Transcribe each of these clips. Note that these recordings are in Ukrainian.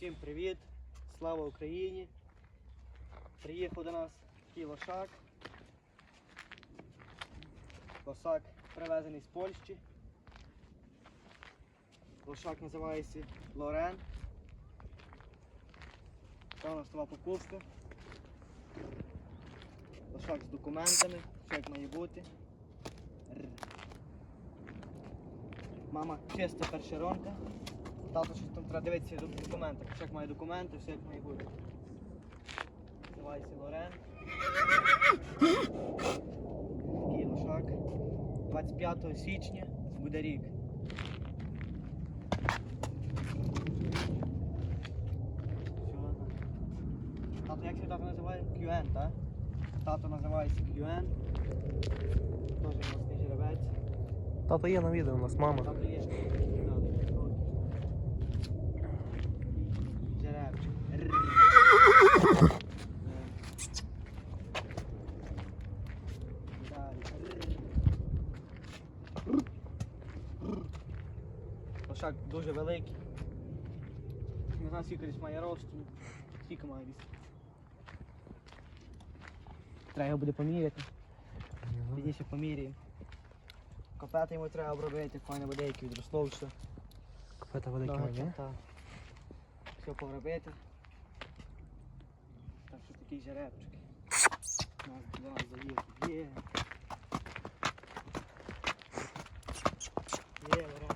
Всім привіт! Слава Україні! Приїхав до нас такий лошак. Лошак привезений з Польщі. Лошак називається Лорен. Це у нас нова покупка. Лошак з документами, все як має бути. Мама чиста першеронка. Тато щось там треба дивитися в документах. Все як має документи, все як має бути. Називається Лорен. Такий лошак. 25 січня буде рік. Тато як тато називає? QN, так? Тато називається QN. Теж мостний жеребець. Тато є на відео у нас, мама. Тато є. Жеребчик. Лошак дуже великий. Не знаю, скільки має. Скільки має десь. Треба буде поміряти. Пізніше поміряємо. Копети йому треба обробити, файно буде, які відросло все. Копета Ага, ні? так. Все поробити. Так що такий жеребчик. У нас до. Є. Є, Лора.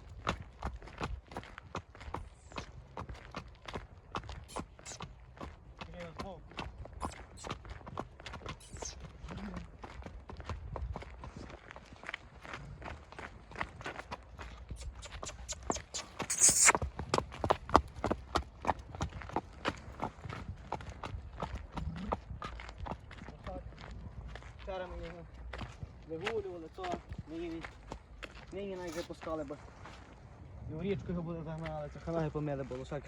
Вигулювали, то нині, нині навіть випускали, бо і в річку його були загнали, трохи ноги помили, бо лошак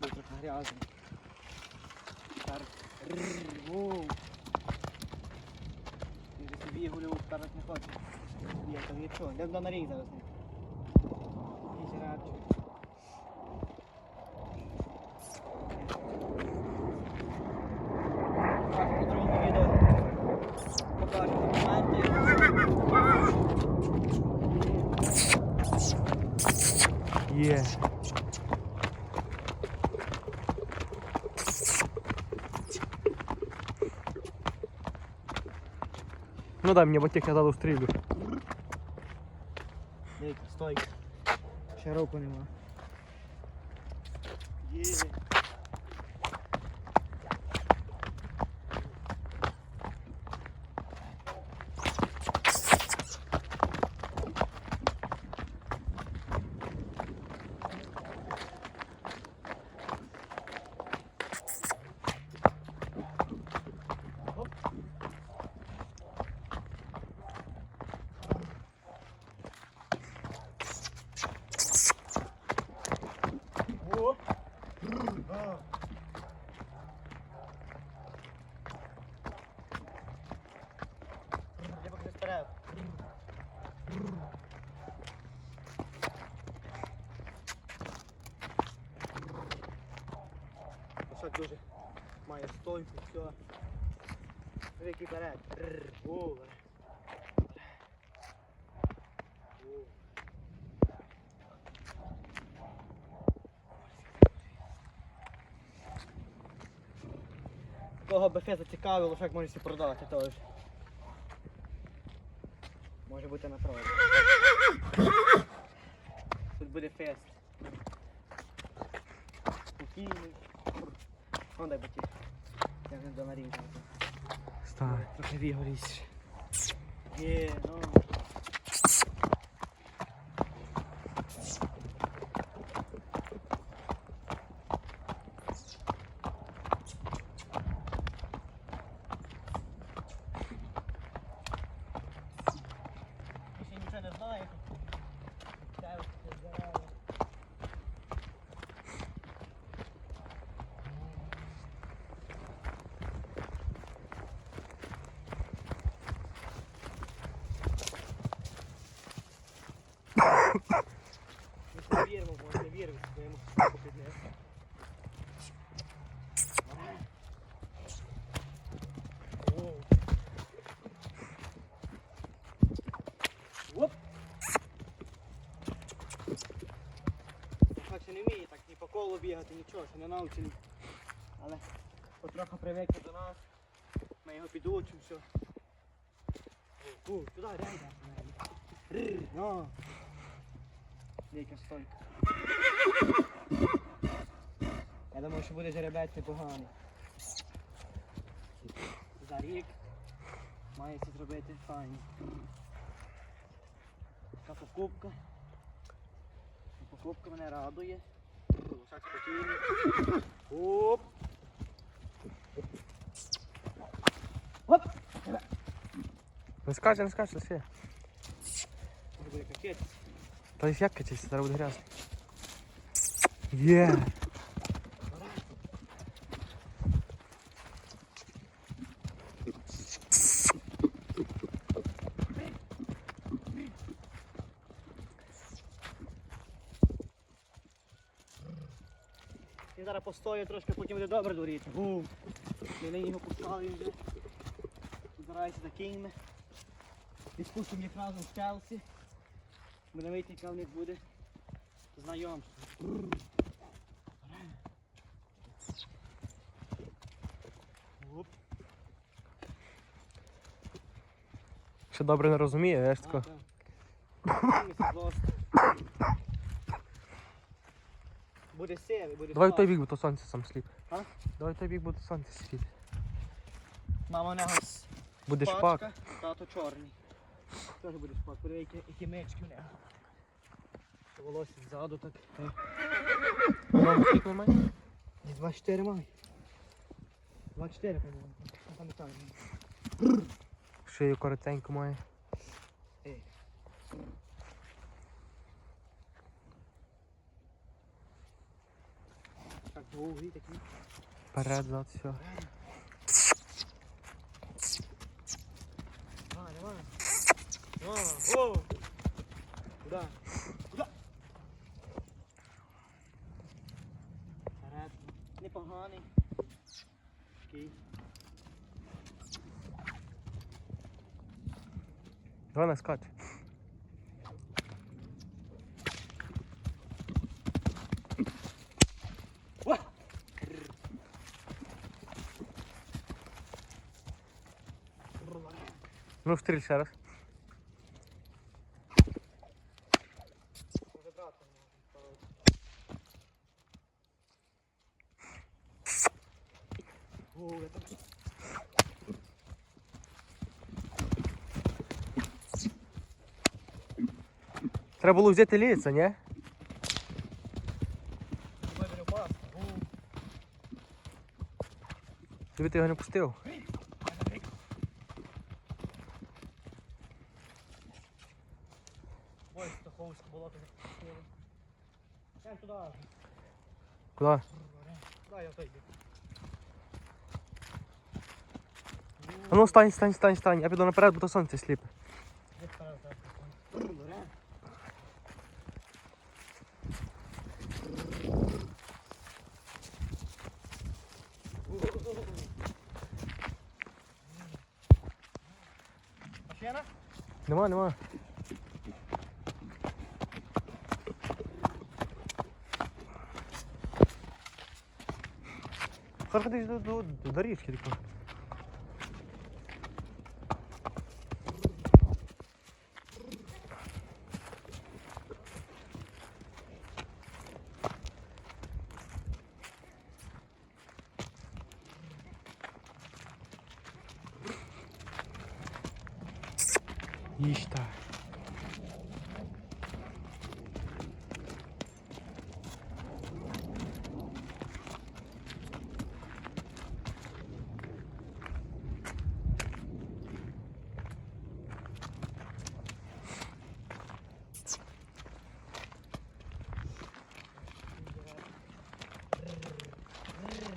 був трохи грязний. Тепер воу. Він же собі гулював, тепер не хоче. Є, то нічого, йдемо на рік зараз. Так, Є. Ну дай мені батьки я дали стрілю. Дивіться, стойка. Ще року нема. Є. стойку, все. Перед. Рррр. О, О. Кого БФ зацікавив, лошак може собі продати теж. Може бути на продаж. Тут буде фест. Спокійний. Вон дай батьків. Я вже до нарізав. Стань. Трохи вігорісь. Є, ну. Ще Ще не вміє, так ні по колу бігати, нічого, ще не навчені. Але потроху привикне до нас. Ми його підучимо, все. Туди, дай, дай. Ну. Стойка. Я думаю, що буде жеребець непоганий. За рік має це зробити файно. Така покупка. Покупка мене радує. Лошак спокійний. Оп! Оп! Не скаче, не скаче, все. Буде капець. Та й як катись, зараз буде грязно. Є! Він зараз постоїть трошки, потім буде добре. Бум! Ми нині його пускали вже. Збирається за кіньми. Відпустимо їх разом в Челсі. Будемо вийти, яка в них буде знайомство. Оп. Ще добре не розуміє, я ж тако. Буде сірий, буде Давай в той бік, бо то сонце сам сліп. А? Давай в той бік, бо то сонце світить. Мама у нього Буде шпак. тато чорний. Теж буде шпак. Подиви, які, які мечки в нього. Волосся ззаду так. Мама, скільки ми маємо? Ні, 24 має. 24, по-моєму. Не пам'ятаю. Шию коротеньку має. Ей. Так довгий такий. Вперед, зад, все. Давай, давай. О. Куда? Куда? Вперед. Непоганий. Такий. Давай не скаче. Ну, стріль ще раз. Треба було взяти ліця, ні? виберу пас. О, Тобі ти його не пустив. Ой, Стаховське болото не пустило. Йдемо туди. Куди? Дай я той йду. А ну стань, стань, стань, стань. Я піду наперед, бо то сонце сліпе. Машина? Нема, нема. Хорошо, десь до, до, до доріжки тако. Їж так.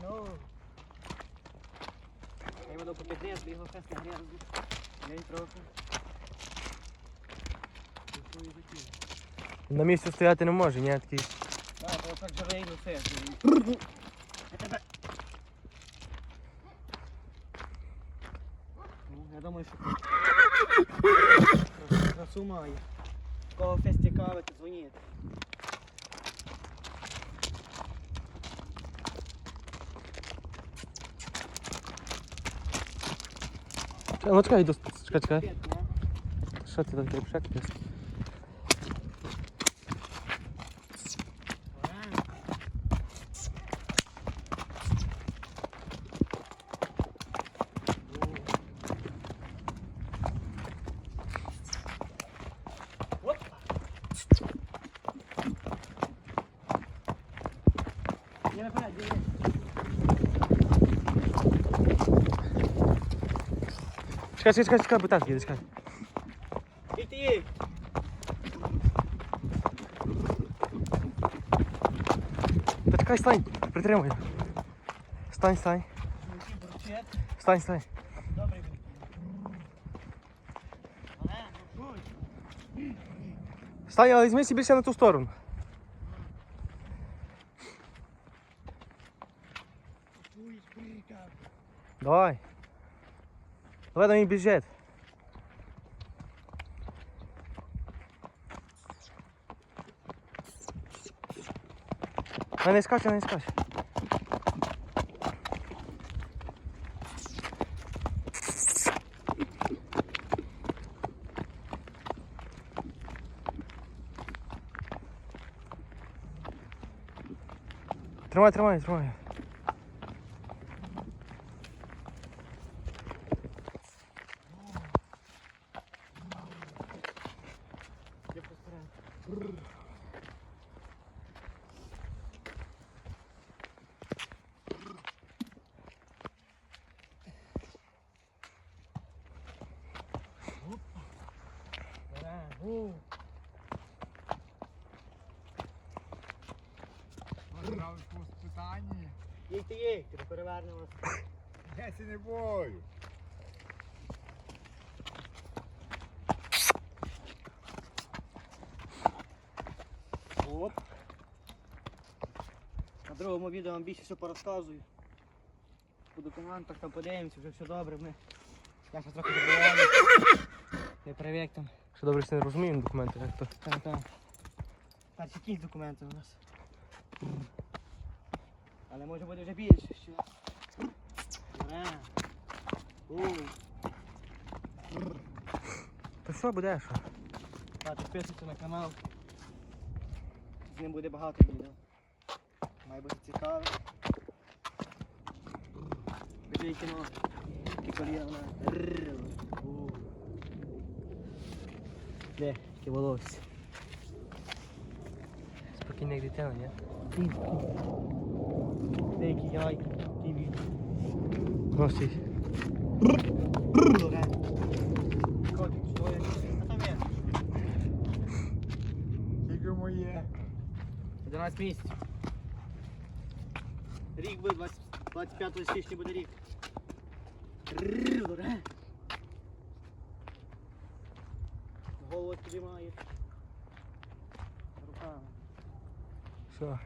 Ну. Я його його фест не грязь. Трохи. І і. На місці стояти не може, ні, такий. Так, то так же вийду все. Я думаю, що красу- має. Кого фест цікавить, дзвоніть. Чекай, Ну чекай, йду. Чекай, чекай. П'ять, не? Що ти таке пшек? Оп. Я наперед, дивись. Чекай, чекай, чекай, чекай, бутанки, їде, чекай. Їй. Та чекай, стань, притримуй. Стань, стань, стань, стань. Добре. Стань, але візьми більше на ту сторону. Давай. Давай мені бюджет. Не, не скаче, не скаче. Тримай, тримай, тримай. Я постараюсь. Грав по спитанні. Їдьте, їдьте, перевернемо. Я сі не бою. Оп. На другому відео вам більше все порозказую. По документах там подивимося, вже все добре. Ми... Я ще трохи забуваю. Не привик там. Що добре, що не розуміємо документи, як то. Там, там. Перші якісь документи у нас. Але може буде вже більше ще. У. Та все буде, що? Та, Підписуйся на канал. З ним буде багато відео. Має бути цікаво. Біжи кіно. І коліна вона. Рррр. У. Де? Яке волосся. Спокійно, як дитина, ні? Деякі яйки. Там є. Тільки моє. 11 місяців. Рік буде 20 25 січня буде рік. Рррр, добре. Голову підіймає. Руками. Все.